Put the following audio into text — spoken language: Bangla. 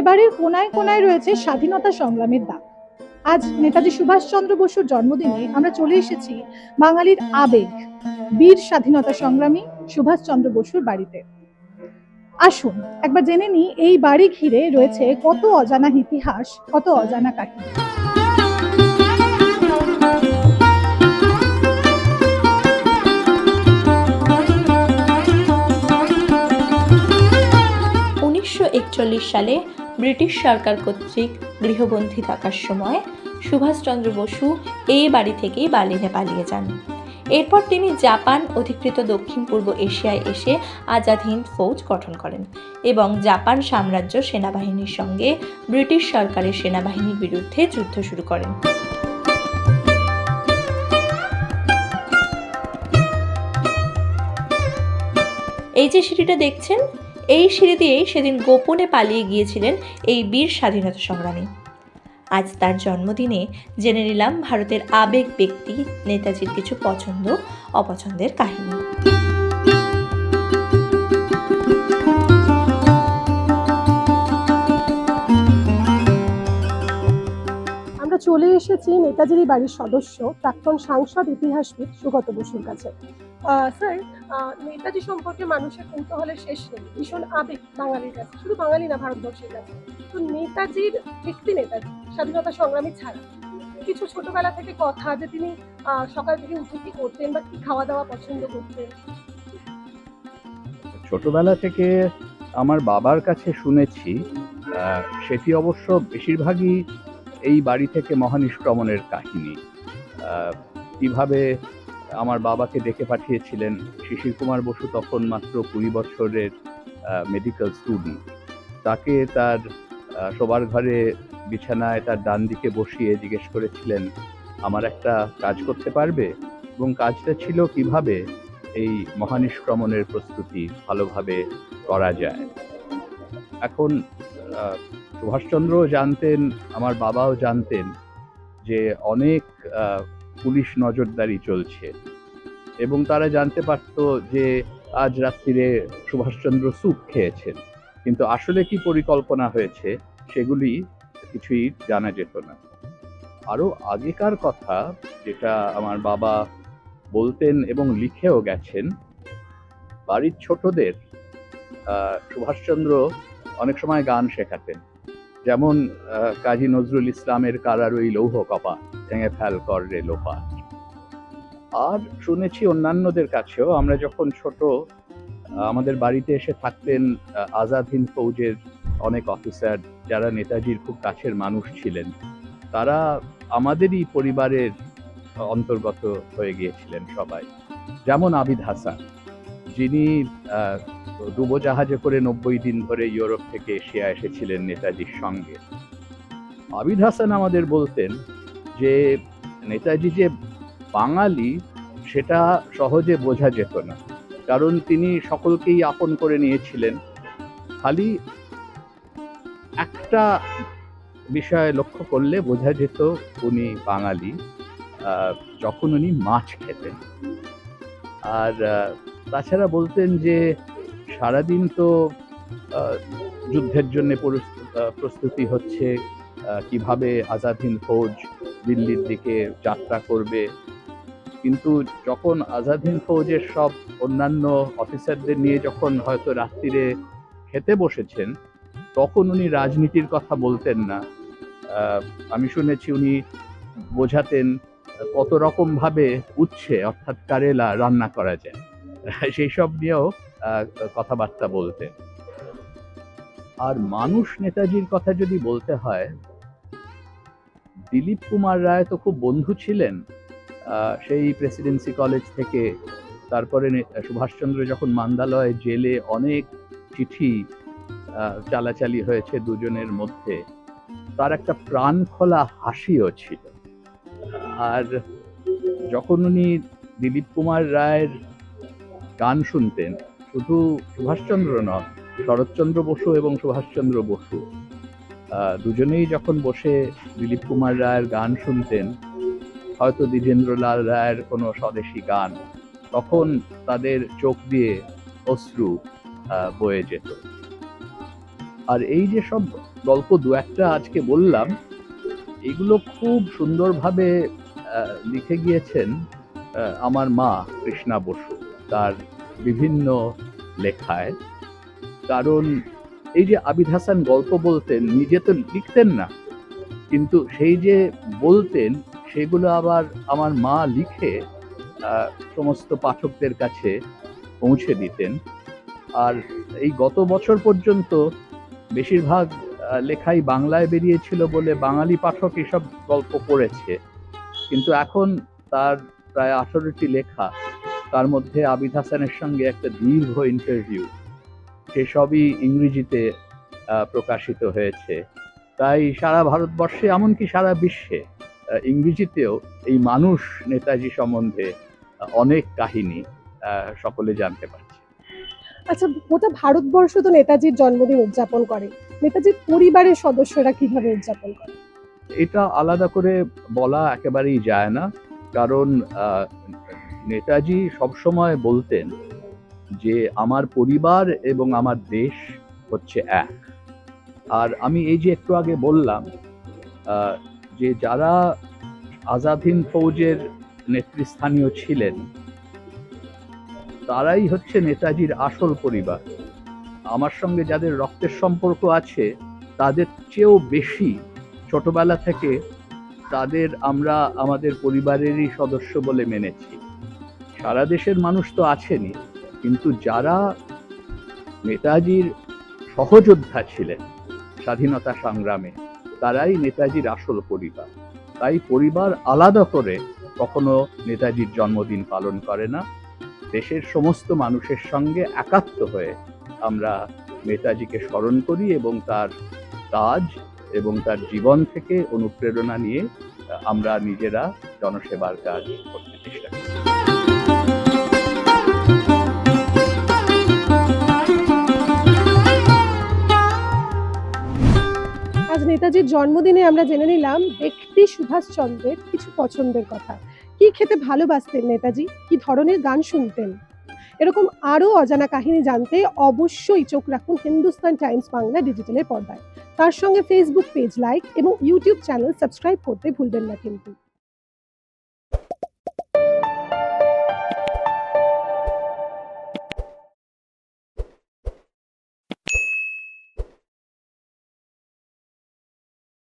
এবারের কোনায় কোনায় রয়েছে স্বাধীনতা সংগ্রামের দাগ। আজ নেতাজি সুভাষচন্দ্র বসুর জন্মদিনে আমরা চলে এসেছি বাঙালির আবেগ, বীর স্বাধীনতা সংগ্রামী সুভাষচন্দ্র বসুর বাড়িতে। আসুন, একবার জেনে নিই এই বাড়ি ঘিরে রয়েছে কত অজানা ইতিহাস, কত অজানা কাহিনী। উনিশশো একচল্লিশ সালে ব্রিটিশ সরকার কর্তৃক গৃহবন্দী থাকার সময় সুভাষচন্দ্র বসু এই বাড়ি থেকেই বার্লিনে পালিয়ে যান। এরপর তিনি জাপান অধিকৃত দক্ষিণ পূর্ব এশিয়ায় এসে আজাদ হিন্দ ফৌজ গঠন করেন এবং জাপান সাম্রাজ্য সেনাবাহিনীর সঙ্গে ব্রিটিশ সরকারের সেনাবাহিনীর বিরুদ্ধে যুদ্ধ শুরু করেন। এই যে সিঁড়িটা দেখছেন এই সিঁড়ি দিয়েই সেদিন গোপনে পালিয়ে গিয়েছিলেন এই বীর স্বাধীনতা সংগ্রামী। আজ তার জন্মদিনে জেনে নিলাম ভারতের আবেগ ব্যক্তি, নেতাজির কিছু পছন্দ, অপছন্দের কাহিনী। আমরা চলে এসেছি নেতাজির বাড়ির সদস্য, প্রাক্তন সাংসদ, ইতিহাসবিদ সুগত বসুর কাছে। স্যার নেতাজি সম্পর্কে মানুষের কৌতূহলের শেষ নেই। ভীষণ আবেগ বাঙালির কাছে। শুধু বাঙালি না, ভারতবর্ষের কাছে। তো নেতাজির ব্যক্তি নেতাজি, স্বাধীনতা সংগ্রামী ছাড়া। কিছু ছোটবেলা থেকে কথা যে তিনি সকাল থেকে উঠে কি করতেন বা কি খাওয়া দাওয়া পছন্দ করতেন। ছোটবেলা থেকে আমার বাবার কাছে শুনেছি সেটি অবশ্য বেশিরভাগই এই বাড়ি থেকে মহানিষ্ক্রমণের কাহিনী। কীভাবে আমার বাবাকে ডেকে পাঠিয়েছিলেন শিশির কুমার বসু তখন মাত্র কুড়ি বছরের মেডিকেল স্টুডেন্ট তাকে তার শোবার ঘরে বিছানায় তার ডান দিকে বসিয়ে জিজ্ঞেস করেছিলেন আমার একটা কাজ করতে পারবে? এবং কাজটা ছিল কীভাবে এই মহানিষ্ক্রমণের প্রস্তুতি ভালোভাবে করা যায়। এখন আহ, সুভাষচন্দ্র জানতেন আমার বাবাও জানতেন যে অনেক পুলিশ নজরদারি চলছে। এবং তারা জানতে পারত যে আজ রাত্রিরে সুভাষচন্দ্র স্যুপ খেয়েছেন। কিন্তু আসলে কি পরিকল্পনা হয়েছে, সেগুলি কিছুই জানা যেত না। আরও আগেকার কথা যেটা আমার বাবা বলতেন এবং লিখেও গেছেন, বাড়ির ছোটদের সুভাষচন্দ্র অনেক সময় গান শেখাতেন। যেমন কাজী নজরুল ইসলামের কারারই লৌহ কপা, ভেঙে ফেল কর রে লোপা। আর শুনেছি অন্যান্যদের কাছেও, আমরা যখন ছোট, আমাদের বাড়িতে এসে থাকতেন আজাদ হিন্দ ফৌজের অনেক অফিসার যারা নেতাজির খুব কাছের মানুষ ছিলেন, তারা আমাদেরই পরিবারের অন্তর্গত হয়ে গিয়েছিলেন সবাই। যেমন আবিদ হাসান। যিনি ডুবোজাহাজে করে নব্বই দিন ধরে ইউরোপ থেকে এশিয়া এসেছিলেন নেতাজির সঙ্গে। আবিদ হাসান আমাদের বলতেন যে, নেতাজি যে বাঙালি, সেটা সহজে বোঝা যেত না। কারণ তিনি সকলকেই আপন করে নিয়েছিলেন। খালি একটা বিষয় লক্ষ্য করলে বোঝা যেত উনি বাঙালি যখন উনি মাছ খেতেন। আর তাছাড়া বলতেন যে সারাদিন তো যুদ্ধের জন্য প্রস্তুতি হচ্ছে কীভাবে আজাদ হিন্দ ফৌজ দিল্লির দিকে যাত্রা করবে। কিন্তু যখন আজাদ হিন্দ ফৌজের সব অন্যান্য অফিসারদের নিয়ে যখন হয়তো রাত্রিরে খেতে বসেছেন, তখন উনি রাজনীতির কথা বলতেন না। আমি শুনেছি উনি বোঝাতেন কত রকম ভাবে উচ্ছে, অর্থাৎ কারেলা রান্না করা যায়। সেই সব নিয়েও কথাবার্তা বলতেন আর মানুষ নেতাজির কথা যদি বলতে হয়, দিলীপ কুমার রায় তো খুব বন্ধু ছিলেন সেই প্রেসিডেন্সি কলেজ থেকে। তারপরে সুভাষচন্দ্র যখন মান্দালয় জেলে অনেক চিঠি চালাচালি হয়েছে দুজনের মধ্যে, তার একটা প্রাণ খোলা হাসিও ছিল। আর যখন উনি দিলীপ কুমার রায়ের গান শুনতেন, শুধু সুভাষচন্দ্র নয় শরৎচন্দ্র বসু এবং সুভাষচন্দ্র বসু। দুজনেই যখন বসে দিলীপ কুমার রায়ের গান শুনতেন, হয়তো দ্বিজেন্দ্রলাল রায়ের কোনো স্বদেশী গান, তখন তাদের চোখ দিয়ে অশ্রু বয়ে যেত। আর এই যে সব গল্প দু একটা আজকে বললাম, এগুলো খুব সুন্দরভাবে লিখে গিয়েছেন আমার মা কৃষ্ণা বসু। তার বিভিন্ন লেখায়। কারণ এই যে আবিদ হাসান গল্প বলতেন, নিজে তো লিখতেন না। কিন্তু সেই যে বলতেন, সেগুলো আবার আমার মা লিখে সমস্ত পাঠকদের কাছে পৌঁছে দিতেন। আর এই গত বছর পর্যন্ত বেশিরভাগ লেখাই বাংলায় বেরিয়েছিল বলে বাঙালি পাঠক এসব গল্প পড়েছে। কিন্তু এখন তার প্রায় আঠারোটি লেখা তার মধ্যে আবিদ হাসানের সঙ্গে একটা দীর্ঘ ইন্টারভিউ সেসবই ইংরেজিতে প্রকাশিত হয়েছে। তাই সারা ভারতবর্ষে এমনকি সারা বিশ্বে ইংরেজিতেও এই মানুষ নেতাজি সম্বন্ধে অনেক কাহিনী সকলে জানতে পারছে। আচ্ছা গোটা ভারতবর্ষ তো নেতাজির জন্মদিন উদযাপন করে। নেতাজির পরিবারের সদস্যরা কীভাবে উদযাপন করে? এটা আলাদা করে বলা একেবারেই যায় না। কারণ নেতাজি সবসময় বলতেন যে, আমার পরিবার এবং আমার দেশ হচ্ছে এক। আর আমি এই যে একটু আগে বললাম যে যারা আজাদ হিন্দ ফৌজের নেতৃস্থানীয় ছিলেন, তারাই হচ্ছে নেতাজির আসল পরিবার। আমার সঙ্গে যাদের রক্তের সম্পর্ক আছে, তাদের চেয়েও বেশি ছোটবেলা থেকে তাদের আমরা আমাদের পরিবারেরই সদস্য বলে মেনেছি। সারা দেশের মানুষ তো আছেনই, কিন্তু যারা নেতাজির সহযোদ্ধা ছিলেন স্বাধীনতা সংগ্রামে, তারাই নেতাজির আসল পরিবার। তাই পরিবার আলাদা করে কখনো নেতাজির জন্মদিন পালন করে না। দেশের সমস্ত মানুষের সঙ্গে একাত্ম হয়ে আমরা নেতাজিকে স্মরণ করি এবং তার কাজ এবং তার জীবন থেকে অনুপ্রেরণা নিয়ে আমরা নিজেরা জনসেবার কাজ করতে চেষ্টা করি। নেতাজির জন্মদিনে আমরা জেনে নিলাম ব্যক্তি সুভাষচন্দ্রের কিছু পছন্দের কথা। কি খেতে ভালোবাসতেন নেতাজি? কি ধরনের গান শুনতেন? এরকম আরও অজানা কাহিনী জানতে অবশ্যই চোখ রাখুন হিন্দুস্তান টাইমস বাংলা ডিজিটালের পর্দায়। তার সঙ্গে ফেসবুক পেজ লাইক এবং ইউটিউব চ্যানেল সাবস্ক্রাইব করতে ভুলবেন না কিন্তু।